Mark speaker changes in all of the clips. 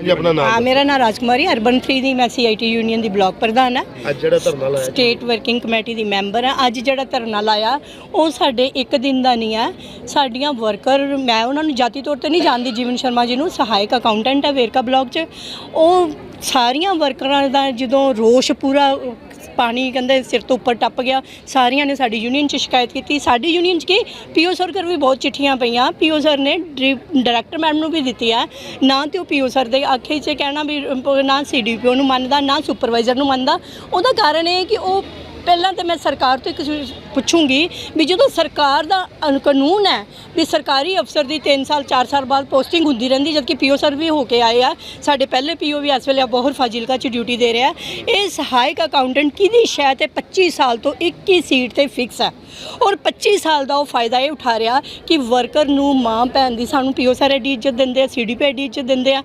Speaker 1: ਹਾਂਜੀ ਆਪਣਾ ਨਾਮ
Speaker 2: ਹਾਂ ਮੇਰਾ ਨਾਮ ਰਾਜਕੁਮਾਰੀ ਅਰਬਨ 3 ਦੀ ਮੈਂ ਸੀਆਈਟੀ ਯੂਨੀਅਨ ਦੀ ਬਲਾਕ ਪ੍ਰਧਾਨ ਹਾਂ।
Speaker 1: ਅੱਜ ਜਿਹੜਾ ਧਰਨਾ ਲਾਇਆ
Speaker 2: ਸਟੇਟ ਵਰਕਿੰਗ ਕਮੇਟੀ ਦੀ ਮੈਂਬਰ ਹਾਂ। ਅੱਜ ਜਿਹੜਾ ਧਰਨਾ ਲਾਇਆ ਉਹ ਸਾਡੇ ਇੱਕ ਦਿਨ ਦਾ ਨਹੀਂ ਹੈ। ਸਾਡੀਆਂ ਵਰਕਰ ਮੈਂ ਉਹਨਾਂ ਨੂੰ ਜਾਤੀ ਤੌਰ ਤੇ ਨਹੀਂ ਜਾਣਦੀ ਜੀਵਨ ਸ਼ਰਮਾ ਜੀ ਨੂੰ ਸਹਾਇਕ ਅਕਾਊਂਟੈਂਟ ਹੈ ਵੇਰਕਾ ਬਲਾਕ 'ਚ। ਉਹ ਸਾਰੀਆਂ ਵਰਕਰਾਂ ਦਾ ਜਦੋਂ ਰੋਸ਼ ਪੂਰਾ ਪਾਣੀ ਕਹਿੰਦੇ ਸਿਰ ਤੋਂ ਉੱਪਰ ਟੱਪ ਗਿਆ। ਸਾਰੀਆਂ ਨੇ ਸਾਡੀ ਯੂਨੀਅਨ 'ਚ ਸ਼ਿਕਾਇਤ ਕੀਤੀ। ਸਾਡੀ ਯੂਨੀਅਨ 'ਚ ਕੀ? ਪੀਓ ਸਰ ਕਰ ਵੀ ਬਹੁਤ ਚਿੱਠੀਆਂ ਪਈਆਂ। ਪੀਓ ਸਰ ਨੇ ਡਾਇਰੈਕਟਰ ਮੈਮ ਨੂੰ ਵੀ ਦਿੱਤੀ ਆ ਨਾ ਤੇ ਉਹ ਪੀਓ ਸਰ ਦੇ ਆਖੇ 'ਚ ਕਹਿਣਾ ਵੀ ਅਹ, ਨਾ ਸੀਡੀਪੀਓ ਨੂੰ ਮੰਨਦਾ ਨਾ ਸੁਪਰਵਾਈਜ਼ਰ ਨੂੰ ਮੰਨਦਾ। ਉਹਦਾ ਕਾਰਨ ਇਹ ਕਿ ਉਹ ਪਹਿਲਾਂ ਤੇ ਮੈਂ ਸਰਕਾਰ ਤੋਂ ਇੱਕ ਪੁੱਛੂੰਗੀ ਵੀ ਜਦੋਂ ਸਰਕਾਰ ਦਾ ਅਨ- ਕਾਨੂੰਨ ਹੈ ਵੀ ਸਰਕਾਰੀ ਅਫਸਰ ਦੀ 3 ਸਾਲ 4 ਸਾਲ ਬਾਅਦ ਪੋਸਟਿੰਗ ਹੁੰਦੀ ਰਹਿੰਦੀ, ਜਦਕਿ ਪੀਓ ਸਰ ਵੀ ਹੋ ਕੇ ਆਏ ਆ, ਸਾਡੇ ਪਹਿਲੇ ਪੀਓ ਵੀ ਇਸ ਵੇਲੇ ਬਹੁਤ ਫਾਜ਼ਿਲਕਾ ਚ ਡਿਊਟੀ ਦੇ ਰਿਹਾ ਇਹ ਸਹਾਇਕ ਅਕਾਊਂਟੈਂਟ ਕਿਹਦੀ ਸ਼ਾਇਦ ਤੇ 25 ਸਾਲ ਤੋਂ ਇੱਕ ਹੀ ਸੀਟ ਤੇ ਫਿਕਸ ਹੈ? ਔਰ 25 ਸਾਲ ਦਾ ਉਹ ਫਾਇਦਾ ਇਹ ਉਠਾ ਰਿਹਾ ਕਿ ਵਰਕਰ ਨੂੰ ਮਾਂ, ਭੈਣ ਦੀ ਸਾਨੂੰ ਪੀਓ ਸਰ ਐਡੀ ਇੱਜ਼ਤ ਦਿੰਦੇ ਆ ਸੀਡੀਪੀ ਐਡੀ ਇੱਜ਼ਤ ਦਿੰਦੇ ਆ।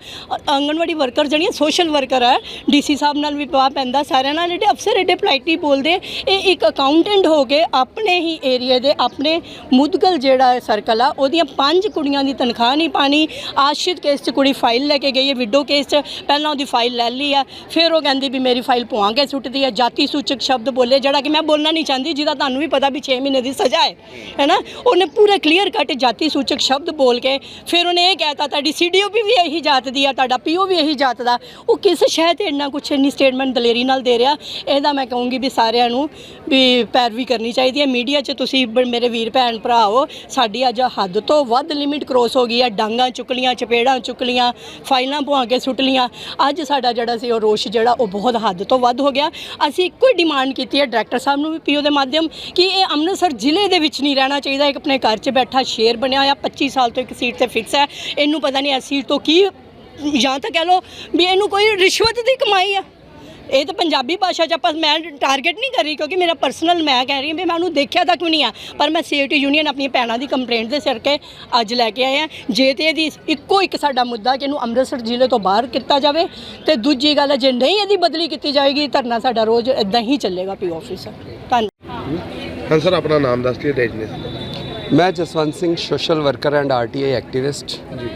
Speaker 2: ਆਂਗਣਵਾੜੀ ਵਰਕਰ ਜਿਹੜੀਆਂ ਸੋਸ਼ਲ ਵਰਕਰ ਹੈ ਡੀਸੀ ਸਾਹਿਬ ਨਾਲ ਵੀ ਪਾ ਪੈਂਦਾ, ਸਾਰਿਆਂ ਨਾਲ ਜਿਹੜੇ ਅਫਸਰ ਐਡੇ ਪੋਲਾਈਟਲੀ ਬੋਲਦੇ ਇਹ ਇੱਕ ਅਕਾਊਂਟੈਂਟ ਹੋ ਕੇ ਆਪਣੇ ਹੀ ਏਰੀਆ ਦੇ ਆਪਣੇ ਮੁਦਗਲ ਜਿਹੜਾ ਸਰਕਲ ਆ, ਉਹਦੀਆਂ ਪੰਜ ਕੁੜੀਆਂ ਦੀ ਤਨਖਾਹ ਨਹੀਂ ਪਾਣੀ। ਆਸ਼ਿਤ ਕੇਸ 'ਚ ਕੁੜੀ ਫਾਈਲ ਲੈ ਕੇ ਗਈ ਹੈ ਵਿਡੋ ਕੇਸ 'ਚ। ਪਹਿਲਾਂ ਉਹਦੀ ਫਾਈਲ ਲੈ ਲਈ ਆ, ਫਿਰ ਉਹ ਕਹਿੰਦੀ ਵੀ ਮੇਰੀ ਫਾਈਲ ਪੁਆ ਕੇ ਸੁੱਟਦੀ ਆ। ਜਾਤੀ ਸੂਚਕ ਸ਼ਬਦ ਬੋਲੇ, ਜਿਹੜਾ ਕਿ ਮੈਂ ਬੋਲਣਾ ਨਹੀਂ ਚਾਹੁੰਦੀ, ਜਿਹਦਾ ਤੁਹਾਨੂੰ ਵੀ ਪਤਾ ਵੀ 6 ਮਹੀਨੇ ਦੀ ਸਜ਼ਾ ਹੈ, ਹੈਨਾ? ਉਹਨੇ ਪੂਰਾ ਕਲੀਅਰ ਕੱਟ ਜਾਤੀ ਸੂਚਕ ਸ਼ਬਦ ਬੋਲ ਕੇ, ਫਿਰ ਉਹਨੇ ਇਹ ਕਹਿਤਾ, ਤੁਹਾਡੀ ਸੀਡੀਓ ਵੀ ਇਹੀ ਜਾਤ ਦੀ ਆ, ਤੁਹਾਡਾ ਪੀਓ ਵੀ ਇਹੀ ਜਾਤ ਦਾ ਉਹ ਕਿਸ ਸ਼ਹਿ ਤੇ ਇੰਨਾ ਕੁਛ ਇੰਨੀ ਸਟੇਟਮੈਂਟ ਦਲੇਰੀ ਨਾਲ ਦੇ ਰਿਹਾ? ਇਹਦਾ ਮੈਂ ਕਹੂੰਗੀ ਵੀ ਸਾਰਿਆਂ ਨੂੰ ਵੀ ਪੈਰਵੀ ਕਰਨੀ ਚਾਹੀਦੀ ਹੈ। ਮੀਡੀਆ 'ਚ ਤੁਸੀਂ ਬ- ਮੇਰੇ ਵੀਰ ਭੈਣ ਭਰਾ ਹੋ, ਸਾਡੀ ਅੱਜ ਹੱਦ ਤੋਂ ਵੱਧ ਲਿਮਿਟ ਕ੍ਰੋਸ ਹੋ ਗਈ ਹੈ। ਡਾਂਗਾਂ ਚੁੱਕ ਲੀਆਂ ਚਪੇੜਾਂ ਚੁੱਕ ਲੀਆਂ ਫਾਈਲਾਂ ਪਵਾ ਕੇ ਸੁੱਟ ਲੀਆਂ। ਅੱਜ ਸਾਡਾ ਜਿਹੜਾ ਸੀ ਉਹ ਰੋਸ਼ ਜਿਹੜਾ, ਉਹ ਬਹੁਤ ਹੱਦ ਤੋਂ ਵੱਧ ਹੋ ਗਿਆ। ਅਸੀਂ ਇੱਕੋ ਹੀ ਡਿਮਾਂਡ ਕੀਤੀ ਹੈ ਡਾਇਰੈਕਟਰ ਸਾਹਿਬ ਨੂੰ ਵੀ ਪੀਓ ਦੇ ਮਾਧਿਅਮ ਕਿ ਇਹ ਅੰਮ੍ਰਿਤਸਰ ਜ਼ਿਲ੍ਹੇ ਦੇ ਵਿੱਚ ਨਹੀਂ ਰਹਿਣਾ ਚਾਹੀਦਾ। ਇੱਕ ਆਪਣੇ ਘਰ 'ਚ ਬੈਠਾ ਸ਼ੇਰ ਬਣਿਆ ਹੋਇਆ 25 ਸਾਲ ਤੋਂ ਇੱਕ ਸੀਟ ਤੇ ਫਿਕਸ ਹੈ। ਇਹਨੂੰ ਪਤਾ ਨਹੀਂ ਇਸ ਸੀਟ ਤੋਂ ਕੀ, ਜਾਂ ਤਾਂ ਕਹਿ ਲਓ ਵੀ ਇਹਨੂੰ ਕੋਈ ਰਿਸ਼ਵਤ ਦੀ ਕਮਾਈ ਆ ਇਹ ਤਾਂ ਪੰਜਾਬੀ ਭਾਸ਼ਾ 'ਚ ਆਪਾਂ ਮੈਂ ਟਾਰਗੇਟ ਨਹੀਂ ਕਰ ਰਹੀ ਕਿਉਂਕਿ ਮੇਰਾ ਪਰਸਨਲ ਮੈਂ ਕਹਿ ਰਹੀ ਹਾਂ ਵੀ ਮੈਂ ਉਹਨੂੰ ਦੇਖਿਆ ਤੱਕ ਵੀ ਨਹੀਂ ਆ ਪਰ ਮੈਂ ਸੀਆਈਟੀ ਯੂਨੀਅਨ ਆਪਣੀਆਂ ਭੈਣਾਂ ਦੀ ਕੰਪਲੇਂਟ ਦੇ ਸਿਰ ਕੇ ਅੱਜ ਲੈ ਕੇ ਆਏ ਆ। ਜੇ ਤੇ ਇਹਦੀ ਇੱਕੋ ਇੱਕ ਸਾਡਾ ਮੁੱਦਾ ਕਿ ਇਹਨੂੰ ਅੰਮ੍ਰਿਤਸਰ ਜ਼ਿਲ੍ਹੇ ਤੋਂ ਬਾਹਰ ਕੀਤਾ ਜਾਵੇ ਤੇ ਦੂਜੀ ਗੱਲ ਹੈ ਜੇ ਨਹੀਂ ਇਹਦੀ ਬਦਲੀ ਕੀਤੀ ਜਾਏਗੀ ਧਰਨਾ ਸਾਡਾ ਰੋਜ਼ ਇਦਾਂ ਹੀ ਚੱਲੇਗਾ ਪੀ ਆਫਿਸ। ਧੰਨਵਾਦ
Speaker 1: ਹਾਂ ਸਰ ਆਪਣਾ ਨਾਮ ਦੱਸ ਕੇ ਦੇਜਨੇ
Speaker 3: ਮੈਂ Jaswant Singh social worker and RTI activist
Speaker 1: ji.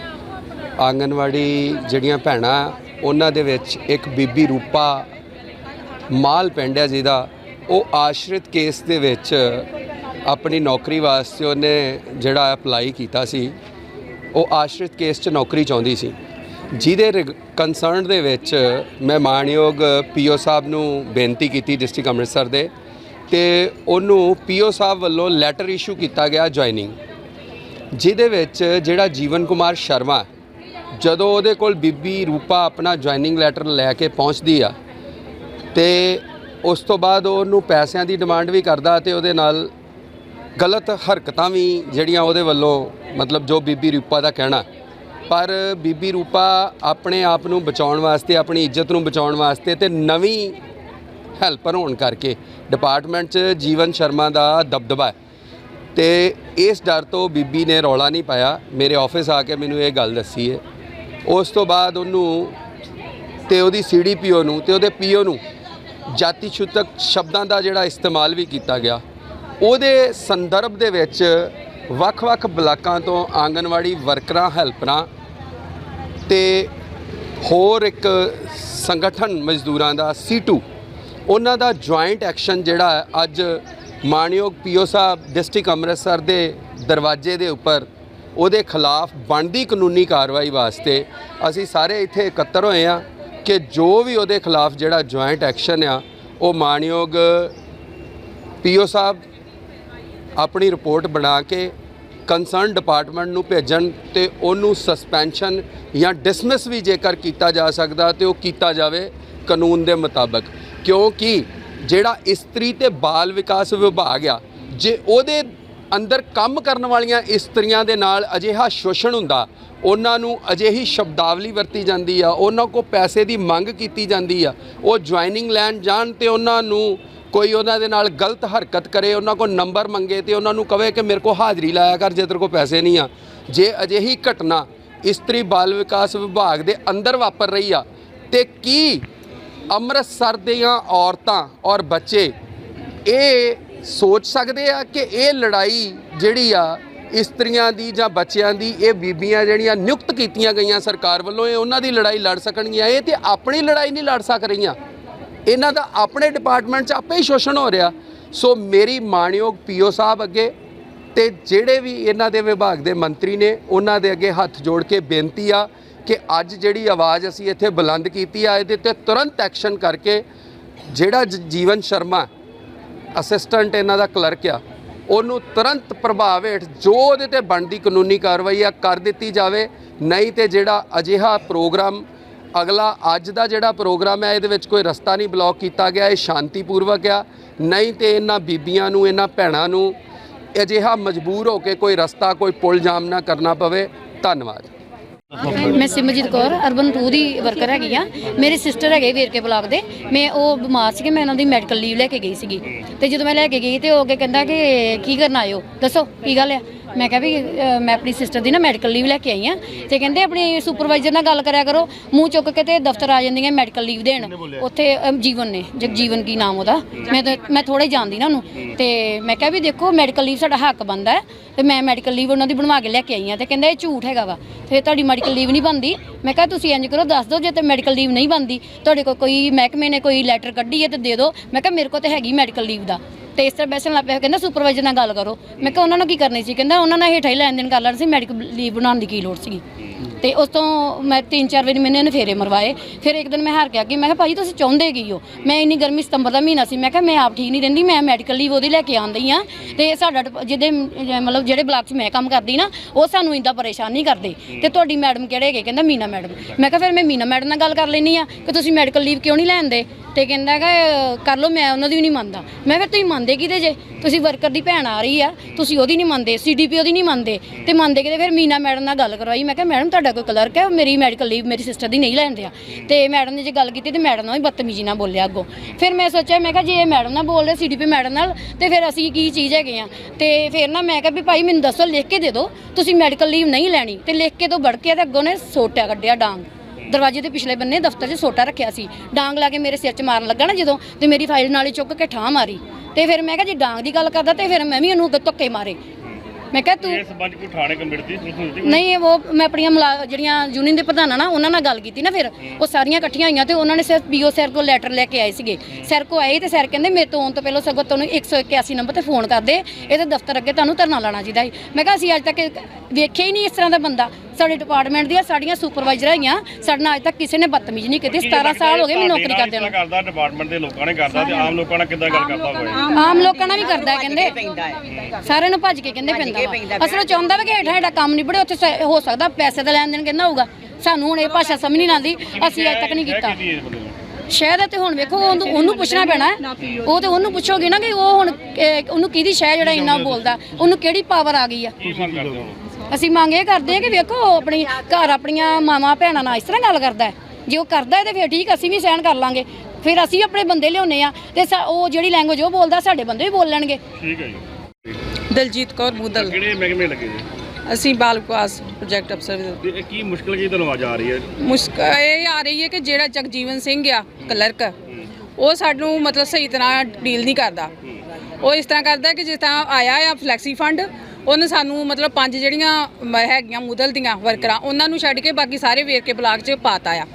Speaker 3: Anganwadi ਜਿਹੜੀਆਂ ਭੈਣਾਂ ਉਹਨਾਂ ਦੇ ਵਿੱਚ ਇੱਕ ਬੀਬੀ ਰੂਪਾ ਮਾਲ ਪਿੰਡ ਹੈ ਜਿਹਦਾ, ਉਹ ਆਸ਼ਰਿਤ ਕੇਸ ਦੇ ਵਿੱਚ ਆਪਣੀ ਨੌਕਰੀ ਵਾਸਤੇ ਉਹਨੇ ਜਿਹੜਾ ਅਪਲਾਈ ਕੀਤਾ ਸੀ, ਉਹ ਆਸ਼ਰਿਤ ਕੇਸ 'ਚ ਨੌਕਰੀ ਚਾਹੁੰਦੀ ਸੀ। ਜਿਹਦੇ ਕੰਸਰਨ ਦੇ ਵਿੱਚ ਮੈਂ ਮਾਨਯੋਗ ਪੀਓ ਸਾਹਿਬ ਨੂੰ ਬੇਨਤੀ ਕੀਤੀ ਡਿਸਟ੍ਰਿਕਟ ਅੰਮ੍ਰਿਤਸਰ ਦੇ ਤੇ ਉਹਨੂੰ ਪੀਓ ਸਾਹਿਬ ਵੱਲੋਂ ਲੈਟਰ ਇਸ਼ੂ ਕੀਤਾ ਗਿਆ ਜੁਆਇਨਿੰਗ ਜਿਹਦੇ ਵਿੱਚ ਜਿਹੜਾ ਜੀਵਨ ਕੁਮਾਰ ਸ਼ਰਮਾ, ਜਦੋਂ ਉਹਦੇ ਕੋਲ ਬੀਬੀ ਰੂਪਾ ਆਪਣਾ ਜੁਆਇਨਿੰਗ ਲੈਟਰ ਲੈ ਕੇ ਪਹੁੰਚਦੀ ਆ ਤੇ ਉਸ ਤੋਂ ਬਾਅਦ ਉਹਨੂੰ ਪੈਸਿਆਂ ਦੀ ਡਿਮਾਂਡ ਵੀ ਕਰਦਾ ਤੇ ਉਹਦੇ ਨਾਲ ਗਲਤ ਹਰਕਤਾਂ ਵੀ ਜਿਹੜੀਆਂ ਉਹਦੇ ਵੱਲੋਂ, ਮਤਲਬ ਜੋ ਬੀਬੀ ਰੂਪਾ ਦਾ ਕਹਿਣਾ। ਪਰ ਬੀਬੀ ਰੂਪਾ ਆਪਣੇ ਆਪ ਨੂੰ ਬਚਾਉਣ ਵਾਸਤੇ, ਆਪਣੀ ਇੱਜ਼ਤ ਨੂੰ ਬਚਾਉਣ ਵਾਸਤੇ ਤੇ ਨਵੀਂ ਹੈਲਪਰ ਹੋਣ ਕਰਕੇ ਡਿਪਾਰਟਮੈਂਟ 'ਚ ਜੀਵਨ ਸ਼ਰਮਾ ਦਾ ਦਬਦਬਾ ਹੈ। ਤੇ ਇਸ ਡਰ ਤੋਂ ਬੀਬੀ ਨੇ ਰੌਲਾ ਨਹੀਂ ਪਾਇਆ। ਮੇਰੇ ਆਫਿਸ ਆ ਕੇ ਮੈਨੂੰ ਇਹ ਗੱਲ ਦੱਸੀ ਹੈ ਉਸ ਤੋਂ ਬਾਅਦ ਉਹਨੂੰ ਤੇ ਉਹਦੀ ਸੀਡੀਪੀਓ ਨੂੰ ਤੇ ਉਹਦੇ ਪੀਓ ਨੂੰ ਜਾਤੀ ਛੂਤਕ ਸ਼ਬਦਾਂ ਦਾ ਜਿਹੜਾ ਇਸਤੇਮਾਲ ਵੀ ਕੀਤਾ ਗਿਆ। ਉਹਦੇ ਸੰਦਰਭ ਦੇ ਵਿੱਚ ਵੱਖ-ਵੱਖ ਬਲਾਕਾਂ ਤੋਂ ਆਂਗਨਵਾੜੀ ਵਰਕਰਾਂ, ਹੈਲਪਰਾਂ ਤੇ ਹੋਰ ਇੱਕ ਸੰਗਠਨ ਮਜ਼ਦੂਰਾਂ ਦਾ C2 ਉਹਨਾਂ ਦਾ ਜੁਆਇੰਟ ਐਕਸ਼ਨ ਜਿਹੜਾ ਹੈ ਅੱਜ ਮਾਨਯੋਗ ਪੀਓ ਸਾਹਿਬ ਡਿਸਟ੍ਰਿਕਟ ਅੰਮ੍ਰਿਤਸਰ ਦੇ ਦਰਵਾਜ਼ੇ ਦੇ ਉੱਪਰ ਉਹਦੇ ਖਿਲਾਫ ਬਣਦੀ ਕਾਨੂੰਨੀ ਕਾਰਵਾਈ ਵਾਸਤੇ ਅਸੀਂ ਸਾਰੇ ਇੱਥੇ ਇਕੱਤਰ ਹੋਏ ਆ ਕਿ ਜੋ ਵੀ ਉਹਦੇ ਖਿਲਾਫ ਜਿਹੜਾ ਜੁਆਇੰਟ ਐਕਸ਼ਨ ਆ, ਉਹ ਮਾਨਯੋਗ ਪੀਓ ਸਾਹਿਬ ਆਪਣੀ ਰਿਪੋਰਟ ਬਣਾ ਕੇ ਕੰਸਰਨ ਡਿਪਾਰਟਮੈਂਟ ਨੂੰ ਭੇਜਣ ਤੇ ਉਹਨੂੰ ਸਸਪੈਂਸ਼ਨ ਜਾਂ ਡਿਸਮਿਸ ਵੀ ਜੇਕਰ ਕੀਤਾ ਜਾ ਸਕਦਾ ਤੇ ਉਹ ਕੀਤਾ ਜਾਵੇ ਕਾਨੂੰਨ ਦੇ ਮੁਤਾਬਕ। ਕਿਉਂਕਿ ਜਿਹੜਾ ਇਸਤਰੀ ਤੇ ਬਾਲ ਵਿਕਾਸ ਵਿਭਾਗ ਆ, ਜੇ ਉਹਦੇ ਅੰਦਰ ਕੰਮ ਕਰਨ ਵਾਲੀਆਂ ਇਸਤਰੀਆਂ ਦੇ ਨਾਲ ਅਜਿਹਾ ਸ਼ੋਸ਼ਣ ਹੁੰਦਾ, ਉਹਨਾਂ ਨੂੰ ਅਜਿਹੀ ਸ਼ਬਦਾਵਲੀ ਵਰਤੀ ਜਾਂਦੀ ਆ, ਉਹਨਾਂ ਕੋ ਪੈਸੇ ਦੀ ਮੰਗ ਕੀਤੀ ਜਾਂਦੀ ਆ, ਉਹ ਜੁਆਇਨਿੰਗ ਲੈਣ ਜਾਣ ਤੇ ਉਹਨਾਂ ਨੂੰ ਕੋਈ ਉਹਨਾਂ ਦੇ ਨਾਲ ਗਲਤ ਹਰਕਤ ਕਰੇ, ਉਹਨਾਂ ਕੋ ਨੰਬਰ ਮੰਗੇ ਤੇ ਉਹਨਾਂ ਨੂੰ ਕਵੇ ਕਿ ਮੇਰੇ ਕੋ ਹਾਜ਼ਰੀ ਲਾਇਆ ਕਰ ਜੇ ਤੇਰੇ ਕੋ ਪੈਸੇ ਨਹੀਂ ਆ। ਜੇ ਅਜਿਹੀ ਘਟਨਾ ਇਸਤਰੀ ਬਾਲ ਵਿਕਾਸ ਵਿਭਾਗ ਦੇ ਅੰਦਰ ਵਾਪਰ ਰਹੀ ਆ, ਤੇ ਕੀ ਅੰਮ੍ਰਿਤਸਰ ਦੀਆਂ ਔਰਤਾਂ ਔਰ ਬੱਚੇ ਇਹ ਸੋਚ ਸਕਦੇ ਆ ਕਿ ਇਹ ਲੜਾਈ ਜਿਹੜੀ ਆ, ਇਸਤਰੀਆਂ ਦੀ ਜਾਂ ਬੱਚਿਆਂ ਦੀ, ਇਹ ਬੀਬੀਆਂ ਜਿਹੜੀਆਂ ਨਿਯੁਕਤ ਕੀਤੀਆਂ ਗਈਆਂ ਸਰਕਾਰ ਵੱਲੋਂ, ਇਹ ਉਹਨਾਂ ਦੀ ਲੜਾਈ ਲੜ ਸਕਣਗੀਆਂ। ਇਹ ਤੇ ਆਪਣੀ ਲੜਾਈ ਨਹੀਂ ਲੜ ਸਕ ਰਹੀਆਂ। ਇਹਨਾਂ ਦਾ ਆਪਣੇ ਡਿਪਾਰਟਮੈਂਟ 'ਚ ਆਪੇ ਹੀ ਸ਼ੋਸ਼ਣ ਹੋ ਰਿਹਾ। ਸੋ ਮੇਰੀ ਮਾਣਯੋਗ ਪੀਓ ਸਾਹਿਬ ਅੱਗੇ ਤੇ ਜਿਹੜੇ ਵੀ ਇਹਨਾਂ ਦੇ ਵਿਭਾਗ ਦੇ ਮੰਤਰੀ ਨੇ, ਉਹਨਾਂ ਦੇ ਅੱਗੇ ਹੱਥ ਜੋੜ ਕੇ ਬੇਨਤੀ ਆ ਕਿ ਅੱਜ ਜਿਹੜੀ ਆਵਾਜ਼ ਅਸੀਂ ਇੱਥੇ ਬੁਲੰਦ ਕੀਤੀ ਆ, ਇਹਦੇ ਤੇ ਤੁਰੰਤ ਐਕਸ਼ਨ ਕਰਕੇ ਜਿਹੜਾ ਜ- ਜੀਵਨ ਸ਼ਰਮਾ ਅਸਿਸਟੈਂਟ ਇਹਨਾਂ ਦਾ ਕਲਰਕ ਆ, ਉਹਨੂੰ ਤੁਰੰਤ ਪ੍ਰਭਾਵ ਹੇਠ ਜੋ ਉਹਦੇ ਤੇ ਬਣਦੀ ਕਾਨੂੰਨੀ ਕਾਰਵਾਈ ਆ, ਕਰ ਦਿੱਤੀ ਜਾਵੇ, ਨਹੀਂ ਤੇ ਜਿਹੜਾ ਅਜਿਹਾ ਪ੍ਰੋਗਰਾਮ, ਅਗਲਾ ਅੱਜ ਦਾ ਜਿਹੜਾ ਪ੍ਰੋਗਰਾਮ ਹੈ ਇਹਦੇ ਵਿੱਚ ਕੋਈ ਰਸਤਾ ਨਹੀਂ ਬਲੌਕ ਕੀਤਾ ਗਿਆ, ਇਹ ਸ਼ਾਂਤੀਪੂਰਵਕ ਆ, ਨਹੀਂ ਤੇ ਇਹਨਾਂ ਬੀਬੀਆਂ ਨੂੰ, ਇਹਨਾਂ ਭੈਣਾਂ ਨੂੰ ਅਜਿਹਾ ਮਜਬੂਰ ਹੋ ਕੇ ਕੋਈ ਰਸਤਾ, ਕੋਈ ਪੁਲ ਜਾਮ ਨਾ ਕਰਨਾ ਪਵੇ। ਧੰਨਵਾਦ।
Speaker 4: ਮੈਂ ਸਿਮਰਜੀਤ ਕੌਰ, ਅਰਬਨ 2 ਦੀ ਵਰਕਰ ਹੈਗੀ ਆ। ਮੇਰੇ ਸਿਸਟਰ ਹੈਗੇ ਵੇਰਕੇ ਬਲਾਕ ਦੇ। ਮੈਂ ਉਹ ਬਿਮਾਰ ਸੀਗੇ, ਮੈਂ ਉਹਨਾਂ ਦੀ ਮੈਡੀਕਲ ਲੀਵ ਲੈ ਕੇ ਗਈ ਸੀਗੀ। ਤੇ ਜਦੋਂ ਮੈਂ ਲੈ ਕੇ ਗਈ ਤੇ ਉਹ ਅੱਗੇ ਕਹਿੰਦਾ ਕਿ ਕੀ ਕਰਨ ਆਏ ਹੋ? ਦੱਸੋ, ਕੀ ਗੱਲ ਆ? ਮੈਂ ਕਿਹਾ ਵੀ ਅ, ਮੈਂ ਆਪਣੀ ਸਿਸਟਰ ਦੀ ਨਾ ਮੈਡੀਕਲ ਲੀਵ ਲੈ ਕੇ ਆਈ ਆ ਤੇ ਕਹਿੰਦੇ ਆਪਣੀ ਸੁਪਰਵਾਈਜ਼ਰ ਨਾਲ ਗੱਲ ਕਰਿਆ ਕਰੋ। ਮੂੰਹ ਚੁੱਕ ਕੇ ਤੇ ਦਫ਼ਤਰ ਆ ਜਾਂਦੀਆਂ ਮੈਡੀਕਲ ਲੀਵ ਦੇਣ। ਉੱਥੇ ਜੀਵਨ ਨੇ ਜਗਜੀਵਨ ਕੀ ਨਾਮ ਉਹਦਾ। ਮੈਂ ਤਾਂ ਮੈਂ ਥੋੜਾ ਜਾਣਦੀ ਨਾ ਉਹਨੂੰ। ਤੇ ਮੈਂ ਕਿਹਾ ਵੀ ਦੇਖੋ ਮੈਡੀਕਲ ਲੀਵ ਸਾਡਾ ਹੱਕ ਬੰਦਾ ਹੈ। ਤੇ ਮੈਂ ਮੈਡੀਕਲ ਲੀਵ ਉਹਨਾਂ ਦੀ ਬਣਵਾ ਕੇ ਲੈ ਕੇ ਆਈ ਆ ਤੇ ਕਹਿੰਦਾ ਇਹ ਝੂਠ ਹੈਗਾ ਵਾ। ਤੇ ਤੁਹਾਡੀ ਮੈਡੀਕਲ ਲੀਵ ਨਹੀਂ ਬੰਦੀ ਮੈਂ ਕਿਹਾ ਤੁਸੀਂ ਇੰਜ ਕਰੋ ਦੱਸ ਦਿਓ ਜੇ ਤੇ ਮੈਡੀਕਲ ਲੀਵ ਨਹੀਂ ਬੰਦੀ ਤੁਹਾਡੇ ਕੋਲ ਕੋਈ ਮਹਿਕਮੇ ਨੇ ਕੋਈ ਲੈਟਰ ਕੱਢੀ ਹੈ ਤੇ ਦੇ ਦਿਓ। ਮੈਂ ਕਿਹਾ ਮੇਰੇ ਕੋਲ ਤੇ ਹੈਗੀ ਮੈਡੀਕਲ ਲੀਵ ਦਾ। ਤੇ ਇਸ ਤਰ੍ਹਾਂ ਬੈਸਣ ਲੱਗ ਪਿਆ ਕਹਿੰਦਾ ਸੁਪਰਵਾਈਜ਼ਰ ਨਾਲ ਗੱਲ ਕਰੋ। ਮੈਂ ਕਿਹਾ ਉਹਨਾਂ ਨੂੰ ਕੀ ਕਰਨੀ ਸੀ? ਕਹਿੰਦਾ ਉਹਨਾਂ ਨਾਲ ਹੇਠਾਂ ਹੀ ਲੈਣ ਦੇਣ ਕਰ ਲੈਣੀ ਸੀ ਮੈਡੀਕਲ ਲੀਵ ਬਣਾਉਣ ਦੀ ਕੀ ਲੋੜ ਸੀਗੀ। ਤੇ ਉਸ ਤੋਂ ਮੈਂ ਤਿੰਨ ਚਾਰ ਵਾਰੀ ਮੈंने ਇਹਨੇ ਫੇਰੇ ਮਰਵਾਏ। ਫਿਰ ਇੱਕ ਦਿਨ ਮੈਂ ਹਾਰ ਕੇ ਆ ਗਈ। ਮੈਂ ਕਿਹਾ ਭਾਜੀ ਤੁਸੀਂ ਚਾਹੁੰਦੇ ਕੀ ਹੋ? ਮੈਂ ਇੰਨੀ ਗਰਮੀ ਸਤੰਬਰ ਦਾ ਮਹੀਨਾ ਸੀ। ਮੈਂ ਕਿਹਾ ਮੈਂ ਆਪ ਠੀਕ ਨਹੀਂ ਰਹਿੰਦੀ ਮੈਂ ਮੈਡੀਕਲ ਲੀਵ ਉਹਦੀ ਲੈ ਕੇ ਆਉਂਦੀ ਆ ਤੇ ਸਾਡਾ ਡਿਪ- ਜਿਹਦੇ ਮ- ਮਤਲਬ ਜਿਹੜੇ ਬਲਾਕ 'ਚ ਮੈਂ ਕੰਮ ਕਰਦੀ ਨਾ ਉਹ ਸਾਨੂੰ ਇੰਦਾ ਪਰੇਸ਼ਾਨ ਨਹੀਂ ਕਰਦੇ। ਤੇ ਤੁਹਾਡੀ ਮੈਡਮ ਕਿਹੜੇ ਹੈਗੇ? ਕਹਿੰਦਾ ਮੀਨਾ ਮੈਡਮ ਮੈਂ ਕਿਹਾ ਫਿਰ ਮੈਂ ਮੀਨਾ ਮੈਡਮ ਨਾਲ ਗੱਲ ਕਰ ਲੈਣੀ ਆ ਕਿ ਤੁਸੀਂ ਮੈਡੀਕਲ ਲੀਵ ਕਿਉਂ ਨਹੀਂ ਲੈਂਦੇ ਤੇ ਕਹਿੰਦਾ ਹੈਗਾ ਕਰ ਲਓ, ਮੈਂ ਉਹਨਾਂ ਦੀ ਵੀ ਨਹੀਂ ਮੰਨਦਾ। ਮੈਂ ਫਿਰ ਤੁਸੀਂ ਮੰਨਦੇ ਕਿਤੇ ਜੇ? ਤੁਸੀਂ ਵਰਕਰ ਦੀ ਭੈਣ ਆ ਰਹੀ ਆ, ਤੁਸੀਂ ਉਹਦੀ ਨਹੀਂ ਮੰਨਦੇ ਸੀਡੀਪੀ ਉਹਦੀ ਨਹੀਂ ਮੰਨਦੇ। ਤੇ ਮੰਨਦੇ ਕਿਤੇ ਫਿਰ ਮੀਨਾ ਮੈਡਮ ਨਾਲ ਗੱਲ ਕਰਵਾਈ। ਮੈਂ ਕਿਹਾ, ਮੈਡਮ, ਤੁਹਾਡਾ ਕੋਈ ਕਲਰਕ ਹੈ? ਮੇਰੀ ਮੈਡੀਕਲ ਲੀਵ ਮੇਰੀ ਸਿਸਟਰ ਦੀ ਨਹੀਂ ਲੈਣ ਦਿਆ। ਤੇ ਮੈਡਮ ਨੇ ਜੇ ਗੱਲ ਕੀਤੀ ਤੇ ਮੈਡਮ ਨਾਲ ਵੀ ਬਦਤਮੀਜ਼ੀ ਨਾਲ ਬੋਲਿਆ ਅੱਗੋਂ। ਫਿਰ ਮੈਂ ਸੋਚਿਆ, ਮੈਂ ਕਿਹਾ, ਜੇ ਇਹ ਮੈਡਮ ਨਾਲ ਬੋਲ ਬੋਲਦੇ ਸੀਡੀਪੀ ਮੈਡਮ ਨਾਲ, ਤੇ ਫਿਰ ਅਸੀਂ ਕੀ ਚੀਜ਼ ਹੈਗੇ ਆ? ਤੇ ਫਿਰ ਨਾ ਮੈਂ ਕਿਹਾ ਵੀ ਭਾਈ, ਮੈਨੂੰ ਦੱਸੋ, ਲਿਖ ਕੇ ਦੇ ਦਿਓ। ਤੁਸੀਂ ਮੈਡੀਕਲ ਲੀਵ ਨਹੀਂ ਲੈਣੀ। ਤੇ ਲਿਖ ਕੇ ਤੋਂ ਵੜ ਕੇ ਤੇ ਅੱਗੋਂ ਨੇ ਸੋਟਿਆ, ਕੱਢਿਆ ਡਾਂਗ। ਦਰਵਾਜ਼ੇ ਦੇ ਪਿਛਲੇ ਬੰਨੇ ਦਫ਼ਤਰ 'ਚ ਸੋਟਾ ਰੱਖਿਆ ਸੀ। ਡਾਂਗ ਲਾ ਕੇ ਮੇਰੇ ਸਿਰ 'ਚ ਮਾਰਨ ਲੱਗਾ ਨਾ ਜਦੋਂ ਤੇ ਮੇਰੀ ਫਾਈਲ ਨਾਲ ਹੀ ਚੁੱਕ ਕੇ ਠਾਹ ਮਾਰੀ। ਤੇ ਫਿਰ ਮੈਂ ਕਿਹਾ ਜੇ ਡਾਂਗ ਦੀ ਗੱਲ ਕਰਦਾ ਤੇ ਫਿਰ ਮੈਂ ਵੀ ਉਹਨੂੰ ਅੱਗੇ ਧੱਕੇ ਮਾਰੇ। ਮੈਂ ਕਿਹਾ ਤੂੰ
Speaker 5: ਇਸ ਸੰਬੰਧ ਕੋਈ ਥਾਣੇ ਕੰਪਲੀਟ ਦੀ ਦਿੱਤੀ
Speaker 4: ਨਹੀਂ ਉਹ ਮੈਂ ਆਪਣੀਆਂ ਮੁਲਾ- ਜਿਹੜੀਆਂ ਯੂਨੀਅਨ ਦੇ ਪ੍ਰਧਾਨਾਂ ਨਾਲ ਉਹਨਾਂ ਨਾਲ ਗੱਲ ਕੀਤੀ ਨਾ ਫਿਰ। ਉਹ ਸਾਰੀਆਂ ਇਕੱਠੀਆਂ ਹੋਈਆਂ ਤੇ ਉਹਨਾਂ ਨੇ ਸਿਰਫ ਬੀਓ ਸਰ ਕੋਲ ਲੈਟਰ ਲੈ ਕੇ ਆਏ ਸੀਗੇ। ਸਰ ਕੋ ਆਏ ਤੇ ਸਰ ਕਹਿੰਦੇ ਮੇਰੇ ਤੋਂ ਆਉਣ ਤੋਂ ਪਹਿਲਾਂ ਸਗੋਂ ਤੁਹਾਨੂੰ 181 ਨੰਬਰ ਤੇ ਫੋਨ ਕਰਦੇ ਇਹਦੇ ਦਫ਼ਤਰ ਅੱਗੇ ਤੁਹਾਨੂੰ ਧਰਨਾ ਲਾਣਾ ਚਾਹੀਦਾ ਸੀ। ਮੈਂ ਕਿਹਾ ਅਸੀਂ ਅੱਜ ਤੱਕ ਵੇਖਿਆ ਹੀ ਨਹੀਂ ਇਸ ਤਰ੍ਹਾਂ ਦਾ ਬੰਦਾ। ਸਾਡੇ ਡਿਪਾਰਟਮੈਂਟ ਦੀਆਂ ਸਾਡੀਆਂ ਸੁਪਰਵਾਈਜ਼ਰ ਹੈਗੀਆਂ ਸਾਡੇ ਨਾਲ ਅੱਜ ਤੱਕ ਕਿਸੇ ਨੇ ਬਦਤਮੀਜ਼ੀ ਨਹੀਂ ਕੀਤੀ। 17 ਸਾਲ ਹੋ ਗਏ ਮੈਨੂੰ ਨੌਕਰੀ ਕਰਦੇ ਨੂੰ।
Speaker 5: ਕਰਦਾ ਡਿਪਾਰਟਮੈਂਟ ਦੇ ਲੋਕਾਂ ਨੇ ਕਰਦਾ ਤੇ ਆਮ ਲੋਕਾਂ ਨਾਲ ਕਿੱਦਾਂ ਗੱਲ ਕਰਦਾ ਹੋਇਆ
Speaker 4: ਆਮ ਲੋਕਾਂ ਨਾਲ ਵੀ ਕਰਦਾ ਹੈ ਕਹਿੰਦੇ। ਸਾਰਿਆਂ ਨੂੰ ਭੱਜ ਕੇ ਕਹਿੰਦੇ ਪੈਂਦਾ ਅਸਲ ਚਾਹੁੰਦਾ ਵਾ ਕਿ ਹੇਠਾਂ ਹੇਠਾਂ ਕੰਮ ਨਿਬੜੇ ਉੱਥੇ ਹੋ ਸਕਦਾ ਪੈਸੇ ਦਾ ਲੈਣ ਦੇਣ ਕਿੰਨਾ ਹੋਊਗਾ। ਸਾਨੂੰ ਹੁਣ ਇਹ ਭਾਸ਼ਾ ਸਮਝ ਨਹੀਂ ਆਉਂਦੀ ਅਸੀਂ ਅੱਜ ਤੱਕ ਨਹੀਂ ਕੀਤਾ। ਸ਼ਾਇਦ ਤੇ ਹੁਣ ਵੇਖੋ ਉਹਨੂੰ ਉਹਨੂੰ ਪੁੱਛਣਾ ਪੈਣਾ। ਹੈ। ਉਹ ਤੇ ਉਹਨੂੰ ਪੁੱਛੋਗੇ ਨਾ ਕਿ ਉਹ ਹੁਣ ਉਹਨੂੰ ਕਿਹਦੀ ਸ਼ੈ ਜਿਹੜਾ ਇੰਨਾ ਬੋਲਦਾ ਉਹਨੂੰ ਕਿਹੜੀ ਪਾਵਰ ਆ ਗਈ ਆ?
Speaker 5: ਹੋ?
Speaker 4: ਅਸੀਂ ਮੰਗ ਇਹ ਕਰਦੇ ਹਾਂ ਕਿ ਵੇਖੋ ਆਪਣੀ ਘਰ ਆਪਣੀਆਂ ਮਾਵਾਂ ਭੈਣਾਂ ਨਾਲ ਇਸ ਤਰ੍ਹਾਂ ਗੱਲ ਕਰਦਾ ਹੈ। ਜੇ ਉਹ ਕਰਦਾ ਹੈ ਤੇ ਫਿਰ ਠੀਕ ਅਸੀਂ ਵੀ ਸਹਿਣ ਕਰ ਲਾਂਗੇ। ਫਿਰ ਅਸੀਂ ਆਪਣੇ ਬੰਦੇ ਲਿਆਉਨੇ ਆ ਤੇ ਸਾ- ਉਹ ਜਿਹੜੀ ਲੈਂਗੁਏਜ ਉਹ ਬੋਲਦਾ ਸਾਡੇ ਬੰਦੇ ਵੀ ਬੋਲ ਲੈਣਗੇ।
Speaker 5: ਠੀਕ ਹੈ ਜੀ।
Speaker 6: ਦਲਜੀਤ ਕੌਰ ਬੂਦਲ
Speaker 5: ਕਿਹੜੇ ਮਹਿਕਮੇ ਲੱਗੇ ਜੀ?
Speaker 6: ਅਸੀਂ ਬਾਲ ਵਿਕਾਸ ਪ੍ਰੋਜੈਕਟ ਅਫਸਰ
Speaker 5: ਤੇ ਇਹ ਕੀ ਮੁਸ਼ਕਲ ਕੀ ਤੁਹਾਨੂੰ ਆਵਾਜ਼ ਆ ਰਹੀ ਹੈ?
Speaker 6: ਮੁਸ਼ਕ ਇਹ ਆ ਰਹੀ ਹੈ ਕਿ ਜਿਹੜਾ ਜਗਜੀਵਨ ਸਿੰਘ ਆ ਕਲਰਕ ਉਹ ਸਾਨੂੰ ਮਤਲਬ ਸਹੀ ਤਰ੍ਹਾਂ ਡੀਲ ਨਹੀਂ ਕਰਦਾ। ਉਹ ਇਸ ਤਰ੍ਹਾਂ ਕਰਦਾ ਕਿ ਜਿਸ ਤਰ੍ਹਾਂ ਆਇਆ ਆ ਫਲੈਕਸੀ ਫੰਡ ਉਹਨੇ ਸਾਨੂੰ ਮਤਲਬ ਪੰਜ ਜਿਹੜੀਆਂ ਮ- ਹੈਗੀਆਂ ਮੁਦਲ ਦੀਆਂ ਵਰਕਰਾਂ ਉਹਨਾਂ ਨੂੰ ਛੱਡ ਕੇ ਬਾਕੀ ਸਾਰੇ ਵੇਰਕੇ ਬਲਾਕ 'ਚ ਪਾਤਾ ਆ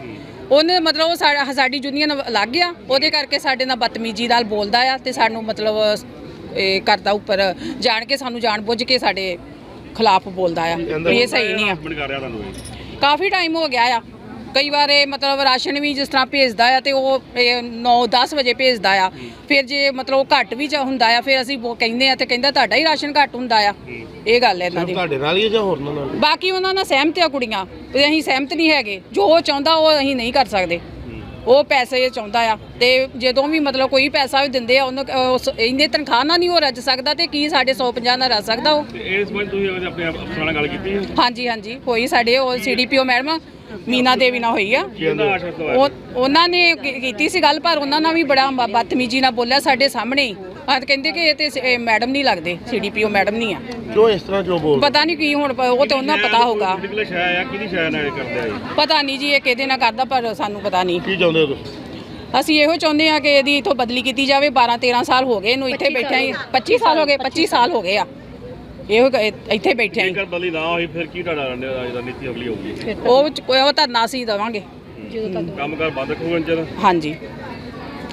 Speaker 6: ਉਹਨੇ ਮਤਲਬ ਉਹ ਸਾ- ਸਾਡੀ ਯੂਨੀਅਨ ਲੱਗ ਗਿਆ ਉਹਦੇ ਕਰਕੇ ਸਾਡੇ ਨਾਲ ਬਦਤਮੀਜੀ ਨਾਲ ਬੋਲਦਾ ਆ ਤੇ ਸਾਨੂੰ ਮਤਲਬ ਇਹ ਕਰਦਾ ਉੱਪਰ ਜਾਣ ਕੇ ਸਾਨੂੰ ਜਾਣ ਬੁੱਝ ਕੇ ਸਾਡੇ ਖਿਲਾਫ ਬੋਲਦਾ ਆ ਵੀ ਇਹ ਸਹੀ ਨਹੀਂ ਆ
Speaker 5: ਹਸਬੈਂਡ ਕਰ ਰਿਹਾ ਤੁਹਾਨੂੰ ਇਹ
Speaker 6: ਕਾਫੀ ਟਾਈਮ ਹੋ ਗਿਆ ਆ ਕਈ ਵਾਰ ਇਹ ਮਤਲਬ ਰਾਸ਼ਨ ਵੀ ਜਿਸ ਤਰ੍ਹਾਂ ਭੇਜਦਾ ਆ ਤੇ ਉਹ 9-10 ਵਜੇ ਭੇਜਦਾ ਆ। ਫਿਰ ਜੇ ਮਤਲਬ ਘੱਟ ਵੀ ਹੁੰਦਾ ਆ ਫਿਰ ਅਸੀਂ ਉਹ ਕਹਿੰਦੇ ਆ ਤੇ ਕਹਿੰਦਾ ਤੁਹਾਡਾ ਹੀ ਰਾਸ਼ਨ ਘੱਟ ਹੁੰਦਾ ਆ। ਇਹ ਗੱਲ ਹੈ ਇਹਨਾਂ ਦੀ।
Speaker 1: ਤੁਹਾਡੇ ਨਾਲ ਹੀ ਜਾਂ ਹੋਰ ਨਾਲ?
Speaker 6: ਬਾਕੀ ਉਹਨਾਂ ਨਾਲ ਸਹਿਮਤ ਆ ਕੁੜੀਆਂ ਤੇ ਅਸੀਂ ਸਹਿਮਤ ਨਹੀਂ ਹੈਗੇ। ਜੋ ਉਹ ਚਾਹੁੰਦਾ ਉਹ ਅਸੀਂ ਨਹੀਂ ਕਰ ਸਕਦੇ। ਉਹ ਪੈਸੇ ਚਾਹੁੰਦਾ ਆ। ਤੇ ਜਦੋਂ ਵੀ ਮਤਲਬ ਕੋਈ ਪੈਸਾ ਵੀ ਦਿੰਦੇ ਆ ਉਹਨੂੰ ਇੰਨੇ ਤਨਖਾਹ ਨਾਲ ਨਹੀਂ ਉਹ ਰੱਜ ਸਕਦਾ ਤੇ ਕੀ ਸਾਡੇ 150 ਨਾਲ ਰੱਜ ਸਕਦਾ ਉਹ?
Speaker 5: ਇਸ ਸੰਬੰਧ ਤੁਸੀਂ ਆਪਣੇ ਅਫਸਰਾਂ ਨਾਲ ਗੱਲ ਕੀਤੀ ਹੈ?
Speaker 6: ਹਾਂਜੀ ਹਾਂਜੀ। ਹੋਈ ਸਾਡੇ ਉਹ ਸੀਡੀਪੀਓ ਮੈਡਮ ਮੀਨਾ ਦੇਵੀ ਨਾਲ ਹੋਈ ਆ। ਉਹ ਉਹਨਾਂ ਨੇ ਕੀ- ਕੀਤੀ ਸੀ ਗੱਲ ਪਰ ਉਹਨਾਂ ਨਾਲ ਵੀ ਬੜਾ ਬ- ਬਦਤਮੀਜੀ ਨਾਲ ਬੋਲਿਆ ਸਾਡੇ ਸਾਹਮਣੇ ਹੀ। ਆ ਕਹਿੰਦੇ ਕਿ ਇਹ ਤੇ ਸ- ਇਹ ਮੈਡਮ ਨਹੀਂ ਲੱਗਦੇ ਸੀਡੀਪੀਓ ਮੈਡਮ ਨਹੀਂ ਆ।
Speaker 1: ਕਿਉਂ ਇਸ ਤਰ੍ਹਾਂ ਕਿਉਂ ਬੋਲ
Speaker 6: ਪਤਾ ਨਹੀਂ ਕੀ ਹੁਣ ਪ- ਉਹ ਤੇ ਉਹਨਾਂ ਪਤਾ ਹੋਗਾ
Speaker 5: ਨਿਕਲੇ ਸ਼ਾਇਦ ਆ ਕਿਹਦੀ ਸ਼ਾਇਦ ਨਾਲ ਇਹ ਕਰਦੇ ਆ ਜੀ
Speaker 6: ਪਤਾ ਨਹੀਂ ਜੀ ਇਹ ਕਿਹਦੇ ਨਾਲ ਕਰਦਾ ਪਰ ਸਾਨੂੰ ਪਤਾ ਨਹੀਂ।
Speaker 1: ਕੀ ਚਾਹੁੰਦੇ ਹੋ ਤੁਸੀਂ?
Speaker 6: ਅਸੀਂ ਇਹੋ ਚਾਹੁੰਦੇ ਆ ਕਿ ਇਹਦੀ ਇਥੋਂ ਬਦਲੀ ਕੀਤੀ ਜਾਵੇ। 12 13 ਸਾਲ ਹੋ ਗਏ ਇਹਨੂੰ ਇੱਥੇ ਬੈਠਿਆਂ ਹੀ। 25 ਸਾਲ ਹੋ ਗਏ 25 ਸਾਲ ਹੋ ਗਏ ਆ। ਇਹੋ ਕ- ਇੱਥੇ ਬੈਠੇ ਆਂ
Speaker 5: ਜੇਕਰ ਬਦਲੀ ਨਾ ਹੋਈ ਫਿਰ ਕੀ ਤੁਹਾਡਾ ਰਣ- ਰਣਨੀਤੀ ਅਗਲੀ ਹੋਊਗੀ
Speaker 6: ਉਹ ਵਿੱਚ ਕੋਈ ਉਹ ਧਰਨਾ ਸੀ ਦੇਵਾਂਗੇ
Speaker 5: ਕੰਮ ਕਰ ਬੰਦ ਰੱਖੋਗੇ ਅੰਚਰ
Speaker 6: ਹਾਂਜੀ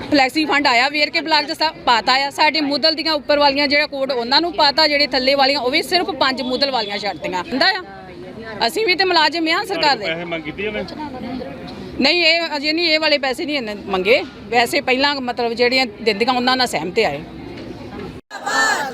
Speaker 6: ਫਲੈਕਸੀ ਫੰਡ ਆਇਆ ਵੇਰ ਕੇ ਬਲਾਕ ਚ ਸਭ ਪਾਤਾ ਆ ਸਾਡੇ ਮੁੱਦਲ ਦੀਆਂ ਉੱਪਰ ਵਾਲੀਆਂ ਜਿਹੜਾ ਕੋਡ ਉਹਨਾਂ ਨੂੰ ਪਾਤਾ ਜਿਹੜੇ ਥੱਲੇ ਵਾਲੀਆਂ ਉਹ ਵੀ ਸਿਰਫ ਪੰਜ ਮੁੱਦਲ ਵਾਲੀਆਂ ਛੱਡਤੀਆਂ ਹੁੰਦਾ ਆ ਅਸੀਂ ਵੀ ਤੇ ਮੁਲਾਜ਼ਮ ਆ ਸਰਕਾਰ ਦੇ
Speaker 5: ਪੈਸੇ ਮੰਗ ਕੀਤੀ ਉਹਨੇ
Speaker 6: ਨਹੀਂ ਇਹ ਅਜੇ ਨਹੀਂ ਇਹ ਵਾਲੇ ਪੈਸੇ ਨਹੀਂ ਇਹਨੇ ਮੰਗੇ ਵੈਸੇ ਪਹਿਲਾਂ ਮਤਲਬ ਜਿਹੜੀਆਂ ਦਿੰਦੀਆਂ ਉਹਨਾਂ ਨਾਲ ਸਹਿਮਤ ਆਏ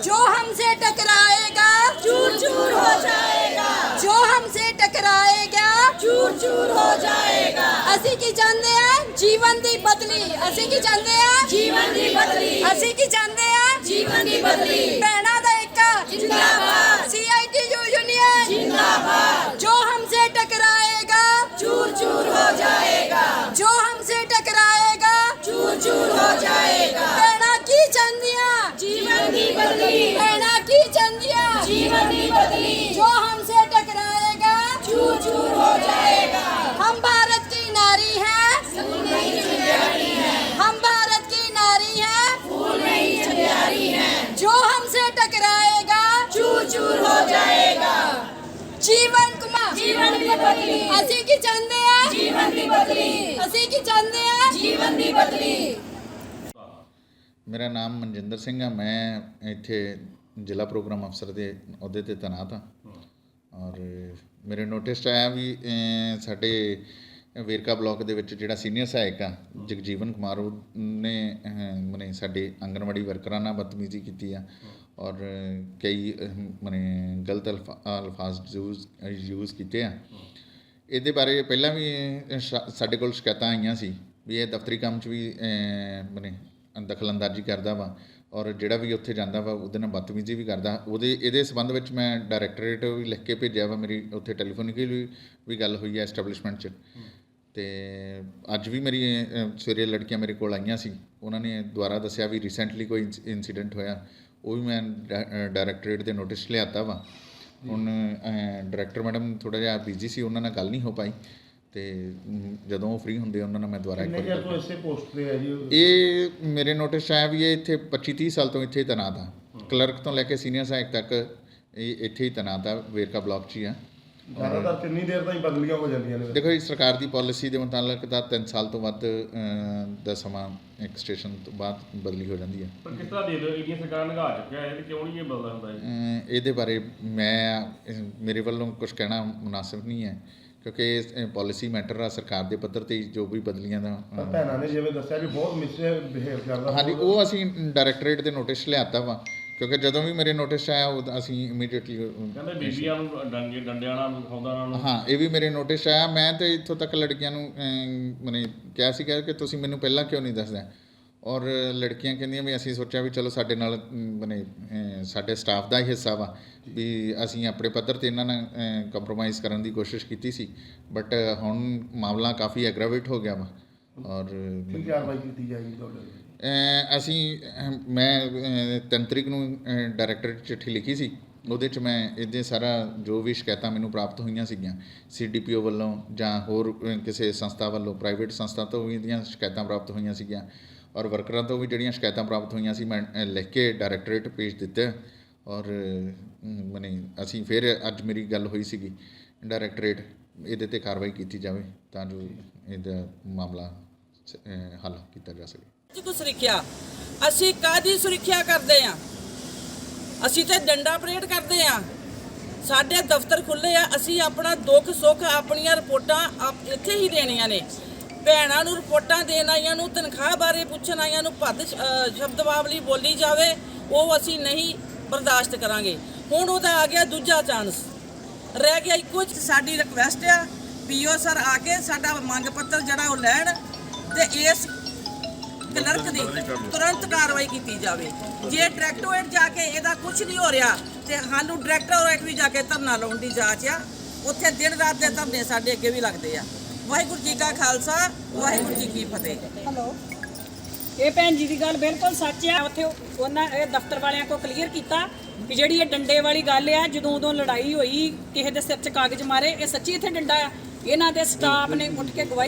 Speaker 7: जो हमसे टकराएगा चूर चूर हो जाएगा जो हमसे टकराएगा चूर चूर हो जाएगा ਅਸੀਂ ਕੀ ਚਾਹੁੰਦੇ ਆ ਜੀਵਨ ਦੀ ਬਦਲੀ ਅਸੀਂ ਕੀ ਚਾਹੁੰਦੇ ਆ ਜੀਵਨ ਦੀ ਬਦਲੀ ਅਸੀਂ ਕੀ ਚਾਹੁੰਦੇ ਆ ਜੀਵਨ ਦੀ ਬਦਲੀ ਭੈਣਾਂ ਦਾ ਇੱਕ ਜਿੰਦਾਬਾਦ ਸੀਆਈਟੀਯੂ ਯੂਨੀਅਨ ਜਿੰਦਾਬਾਦ ਜੋ हमसे टकराएगा चूर चूर हो जाएगा जो हमसे टकराएगा चूर चूर हो जाएगा ਭੈਣਾਂ ਕੀ ਚਾਹੁੰਦੀਆਂ ਜੀਵਨ ਦੀ ਬਦਲੀ ਭੈਣਾਂ ਕੀ ਚਾਹੁੰਦੀਆਂ ਜੀਵਨ ਦੀ ਬਦਲੀ जो हमसे टकराएगा चूर चूर हो जाएगा हम भारत की नारी है हम भारत की नारी है फूल नहीं चंद्यारी है जो हमसे टकराएगा चूर चूर हो जाएगा ਜੀਵਨ ਕੁਮਾਰ ਜੀਵਨ ਦੀ ਬਦਲੀ ਅਸੀਂ ਕੀ ਚਾਹੁੰਦੇ ਆ ਜੀਵਨ ਦੀ ਬਦਲੀ ਅਸੀਂ ਕੀ ਚਾਹੁੰਦੇ ਆ ਜੀਵਨ ਦੀ ਬਦਲੀ
Speaker 8: ਮੇਰਾ ਨਾਮ ਮਨਜਿੰਦਰ ਸਿੰਘ ਆ ਮੈਂ ਇੱਥੇ ਜ਼ਿਲ੍ਹਾ ਪ੍ਰੋਗਰਾਮ ਅਫਸਰ ਦੇ ਅਹੁਦੇ ਤੇ ਤੈਨਾਤ ਹਾਂ ਔਰ ਮੇਰੇ ਨੋਟਿਸ 'ਚ ਆਇਆ ਵੀ ਸਾਡੇ ਵੇਰਕਾ ਬਲਾਕ ਦੇ ਵਿੱਚ ਜਿਹੜਾ ਸੀਨੀਅਰ ਸਹਾਇਕ ਆ ਜਗਜੀਵਨ ਕੁਮਾਰ ਨੇ ਮਨੇ ਸਾਡੇ ਆਂਗਣਵਾੜੀ ਵਰਕਰਾਂ ਨਾਲ ਬਦਤਮੀਜ਼ੀ ਕੀਤੀ ਆ ਔਰ ਕਈ ਮਨੇ ਗਲਤ ਅਲਫਾ- ਅਲਫਾਜ਼ ਯੂਜ਼ ਯੂਜ਼ ਕੀਤੇ ਆ ਇਹਦੇ ਬਾਰੇ ਪਹਿਲਾਂ ਵੀ ਸ਼ਾ- ਸਾਡੇ ਕੋਲ ਸ਼ਿਕਾਇਤਾਂ ਆਈਆਂ ਸੀ ਵੀ ਇਹ ਦਫ਼ਤਰੀ ਕੰਮ 'ਚ ਵੀ ਮਨੇ ਦਖਲਅੰਦਾਜ਼ੀ ਕਰਦਾ ਵਾ ਔਰ ਜਿਹੜਾ ਵੀ ਉੱਥੇ ਜਾਂਦਾ ਵਾ, ਉਹਦੇ ਨਾਲ ਬਦਤਮੀਜ਼ੀ ਵੀ ਕਰਦਾ। ਉਹਦੇ, ਇਹਦੇ ਸੰਬੰਧ ਵਿੱਚ ਮੈਂ ਡਾਇਰੈਕਟੋਰੇਟ ਵੀ ਲਿਖ ਕੇ ਭੇਜਿਆ ਵਾ, ਮੇਰੀ ਉੱਥੇ ਟੈਲੀਫੋਨਿਕਲੀ ਵੀ ਗੱਲ ਹੋਈ ਹੈ ਐਸਟੈਬਲਿਸ਼ਮੈਂਟ 'ਚ। ਤੇ ਅੱਜ ਵੀ ਮੇਰੀ ਸਵੇਰੇ ਲੜਕੀਆਂ ਮੇਰੇ ਕੋਲ ਆਈਆਂ ਸੀ। ਉਹਨਾਂ ਨੇ ਦੁਬਾਰਾ ਦੱਸਿਆ ਵੀ ਰੀਸੈਂਟਲੀ ਕੋਈ ਇਨਸੀਡੈਂਟ ਹੋਇਆ। ਉਹ ਵੀ ਮੈਂ ਡਾਇਰੈਕਟੋਰੇਟ ਦੇ ਨੋਟਿਸ ਲਿਆਤਾ ਵਾ। ਹੁਣ ਡਾਇਰੈਕਟਰ ਮੈਡਮ ਥੋੜਾ ਜਿਹਾ ਬਿਜ਼ੀ ਸੀ, ਉਹਨਾਂ ਨਾਲ ਗੱਲ ਨਹੀਂ ਹੋ ਪਾਈ। ਤੇ ਜਦੋਂ ਉਹ ਫ੍ਰੀ ਹੁੰਦੇ ਉਹਨਾਂ ਨਾਲ ਮੈਂ ਦੁਬਾਰਾ ਇੱਕ
Speaker 1: ਕਿੰਨੇ
Speaker 8: ਵਾਰੀ
Speaker 1: ਚਿਰ ਤੋਂ ਇਸੇ ਪੋਸਟ ਤੇ ਹੈ ਜੀ
Speaker 8: ਇਹ ਮੇਰੇ ਨੋਟਿਸ 'ਚ ਆਇਆ ਵੀ ਇਹ ਇੱਥੇ 25 30 ਸਾਲ ਤੋਂ ਇੱਥੇ ਹੀ ਤੈਨਾਤ ਆ ਕਲਰਕ ਤੋਂ ਲੈ ਕੇ ਸੀਨੀਅਰ ਸਹਾਇਕ ਤੱਕ ਇਹ ਇੱਥੇ ਹੀ ਤੈਨਾਤ ਆ ਵੇਰਕਾ ਬਲਾਕ 'ਚ ਹੀ ਆ।
Speaker 1: ਜ਼ਿਆਦਾਤਰ ਕਿੰਨੀ ਦੇਰ ਤਾਈਂ ਬਦਲੀਆਂ ਹੋ ਜਾਂਦੀਆਂ ਨੇ
Speaker 8: ਦੇਖੋ ਜੀ ਸਰਕਾਰ ਦੀ ਪਾਲਿਸੀ ਦੇ ਮੁਤਾਬਕ ਤਾਂ 3 ਸਾਲ ਤੋਂ ਵੱਧ ਦਾ ਸਮਾਂ ਇੱਕ ਸਟੇਸ਼ਨ ਤੋਂ ਬਾਅਦ ਬਦਲੀ ਹੋ ਜਾਂਦੀ ਹੈ
Speaker 5: ਪਰ ਕਿਸ ਤਰ੍ਹਾਂ ਦੇ ਦਿਓ ਇੰਡੀਆ ਸਰਕਾਰ ਨਿਗਾਹ ਚੁੱਕਿਆ ਇਹ ਤੇ ਕਿਉਂ ਨਹੀਂ ਇਹ ਬਦਲਦਾ ਹੁੰਦਾ ਜੀ?
Speaker 8: ਅ, ਇਹਦੇ ਬਾਰੇ ਮੈਂ ਮੇਰੇ ਵੱਲੋਂ ਕੁਝ ਕਹਿਣਾ ਮੁਨਾਸਿਬ ਨਹੀਂ ਹੈ ਕਿਉਂਕਿ ਪਾਲਿਸੀ ਮੈਟਰ ਆ ਸਰਕਾਰ ਦੇ ਪੱਧਰ ਤੇ ਜੋ ਵੀ ਬਦਲੀਆਂ ਦਾ
Speaker 1: ਭੈਣਾਂ ਨੇ ਜਿਵੇਂ ਦੱਸਿਆ ਵੀ ਬਹੁਤ ਮਿਸਬਿਹੇਵ ਕਰਦਾ
Speaker 8: ਹਾਂਜੀ ਉਹ ਅਸੀਂ ਡਾਇਰੈਕਟੋਰੇਟ ਦੇ ਨੋਟਿਸ ਲਿਆਤਾ ਵਾ ਕਿਉਂਕਿ ਜਦੋਂ ਵੀ ਮੇਰੇ ਨੋਟਿਸ ਆਇਆ ਉਦੋਂ ਅਸੀਂ ਇਮੀਡੀਏਟਲੀ
Speaker 5: ਕਹਿੰਦੇ ਬੀਬੀਆਂ ਨੂੰ ਡੰਡੇ ਡੰਡਿਆਂ ਨਾਲ ਖਾਉਂਦਾ ਉਹਨਾਂ ਨੂੰ।
Speaker 8: ਹਾਂ ਇਹ ਵੀ ਮੇਰੇ ਨੋਟਿਸ ਆਇਆ। ਮੈਂ ਤੇ ਇੱਥੋਂ ਤੱਕ ਲੜਕੀਆਂ ਨੂੰ ਮਨੇ ਕਿਹਾ ਸੀ ਕਿ ਤੁਸੀਂ ਮੈਨੂੰ ਪਹਿਲਾਂ ਕਿਉਂ ਨਹੀਂ ਦੱਸਦੇ? ਔਰ ਲੜਕੀਆਂ ਕਹਿੰਦੀਆਂ ਵੀ ਅਸੀਂ ਸੋਚਿਆ ਵੀ ਚਲੋ ਸਾਡੇ ਨਾਲ ਮਨੇ ਸਾਡੇ ਸਟਾਫ ਦਾ ਹੀ ਹਿੱਸਾ ਵਾ ਵੀ ਅਸੀਂ ਆਪਣੇ ਪੱਧਰ ਤੇ ਇਹਨਾਂ ਨਾਲ ਕੰਪਰੋਮਾਈਜ਼ ਕਰਨ ਦੀ ਕੋਸ਼ਿਸ਼ ਕੀਤੀ ਸੀ। ਬਟ ਹੁਣ ਮਾਮਲਾ ਕਾਫੀ ਐਗਰਾਵੇਟ ਹੋ ਗਿਆ ਵਾ। ਔਰ
Speaker 1: ਕੀ ਕਾਰਵਾਈ ਕੀਤੀ ਜਾਏਗੀ ਤੁਹਾਡੇ
Speaker 8: ਅਸੀਂ ਮੈਂ ਅਹ, ਤਿੰਨ ਤਰੀਕ ਨੂੰ ਡਾਇਰੈਕਟਰ ਚਿੱਠੀ ਲਿਖੀ ਸੀ। ਉਹਦੇ ਚ ਮੈਂ ਇਹਦੇ ਸਾਰਾ ਜੋ ਵੀ ਸ਼ਿਕਾਇਤਾਂ ਮੈਨੂੰ ਪ੍ਰਾਪਤ ਹੋਈਆਂ ਸੀਗੀਆਂ ਸੀਡੀਪੀਓ ਵੱਲੋਂ ਜਾਂ ਹੋਰ ਕਿਸੇ ਸੰਸਥਾ ਵੱਲੋਂ ਪ੍ਰਾਈਵੇਟ ਸੰਸਥਾ ਤੋਂ ਵੀ ਇਹਦੀਆਂ ਸ਼ਿਕਾਇਤਾਂ ਪ੍ਰਾਪਤ ਹੋਈਆਂ ਸੀਗੀਆਂ। ਔਰ ਵਰਕਰਾਂ ਤੋਂ ਵੀ ਜਿਹੜੀਆਂ ਸ਼ਿਕਾਇਤਾਂ ਪ੍ਰਾਪਤ ਹੋਈਆਂ ਸੀ ਮੈਂ ਅਹ, ਲਿਖ ਕੇ ਡਾਇਰੈਕਟੋਰੇਟ ਭੇਜ ਦਿੱਤੇ ਔਰ ਮਨੇ ਅਸੀਂ ਫਿਰ ਅੱਜ ਮੇਰੀ ਗੱਲ ਹੋਈ ਸੀਗੀ ਡਾਇਰੈਕਟੋਰੇਟ ਇਹਦੇ ਤੇ ਕਾਰਵਾਈ ਕੀਤੀ ਜਾਵੇ ਤਾਂ ਜੋ ਇਹਦਾ ਮਾਮਲਾ ਹੱਲ ਕੀਤਾ ਜਾ ਸਕੇ।
Speaker 9: ਜੀ ਕੋ ਸੁਰੱਖਿਆ। ਅਸੀਂ ਕਾਦੀ ਸੁਰੱਖਿਆ ਕਰਦੇ ਆ? ਅਸੀਂ ਤੇ ਡੰਡਾ ਪਰੇਡ ਕਰਦੇ ਆ। ਸਾਡੇ ਦਫ਼ਤਰ ਖੁੱਲੇ ਆ ਅਸੀਂ ਆਪਣਾ ਦੁੱਖ ਸੁੱਖ ਆਪਣੀਆਂ ਰਿਪੋਰਟਾਂ ਇੱਥੇ ਹੀ ਦੇਣੀਆਂ ਨੇ। ਭੈਣਾਂ ਨੂੰ ਰਿਪੋਰਟਾਂ ਦੇਣ ਆਈਆਂ ਨੂੰ, ਤਨਖਾਹ ਬਾਰੇ ਪੁੱਛਣ ਆਈਆਂ ਨੂੰ, ਭੱਦ ਸ਼- ਸ਼ਬਦਵਾਵਲੀ ਬੋਲੀ ਜਾਵੇ, ਉਹ ਅਸੀਂ ਨਹੀਂ ਬਰਦਾਸ਼ਤ ਕਰਾਂਗੇ। ਹੁਣ ਉਹਦਾ ਆ ਗਿਆ ਦੂਜਾ ਚਾਂਸ। ਰਹਿ ਗਿਆ ਇੱਕੋ ਸਾਡੀ ਰਿਕਵੈਸਟ ਆ, ਪੀਓ ਸਰ ਆ ਕੇ ਸਾਡਾ ਮੰਗ ਪੱਤਰ ਜਿਹੜਾ ਉਹ ਲੈਣ ਤੇ ਇਸ ਕਲਰਕ ਦੀ ਤੁਰੰਤ ਕਾਰਵਾਈ ਕੀਤੀ ਜਾਵੇ। ਜੇ ਡਾਇਰੈਕਟੋਰੇਟ ਜਾ ਕੇ ਇਹਦਾ ਕੁਝ ਨਹੀਂ ਹੋ ਰਿਹਾ, ਤੇ ਸਾਨੂੰ ਡਾਇਰੈਕਟੋਰੇਟ ਵੀ ਜਾ ਕੇ ਧਰਨਾ ਲਾਉਣ ਦੀ ਜਾਂਚ ਆ। ਉੱਥੇ ਦਿਨ ਰਾਤ ਦੇ ਧਰਨੇ ਸਾਡੇ ਅੱਗੇ ਵੀ ਲੱਗਦੇ ਆ। ਵਾਹਿਗੁਰੂ ਜੀ ਕਾ ਖਾਲਸਾ, ਵਾਹਿਗੁਰੂ ਜੀ ਕੀ ਫਤਿਹ।
Speaker 10: ਇਹ ਭੈਣ ਜੀ ਦੀ ਗੱਲ ਬਿਲਕੁਲ ਸੱਚ ਆ, ਉੱਥੇ ਉਹਨਾਂ ਇਹ ਦਫ਼ਤਰ ਵਾਲਿਆਂ ਕੋ ਕਲੀਅਰ ਕੀਤਾ ਵੀ ਜਿਹੜੀ ਇਹ ਡੰਡੇ ਵਾਲੀ ਗੱਲ ਆ, ਜਦੋਂ ਉਦੋਂ ਲੜਾਈ ਹੋਈ, ਕਿਸੇ ਦੇ ਸਿਰ 'ਚ ਕਾਗਜ਼ ਮਾਰੇ, ਇਹ ਸੱਚੀ ਇੱਥੇ ਡੰਡਾ ਆ? ਇਹਨਾਂ ਦੇ ਸਟਾਫ ਨੇ ਉੱਠ ਕੇ ਗਵਾਹੀ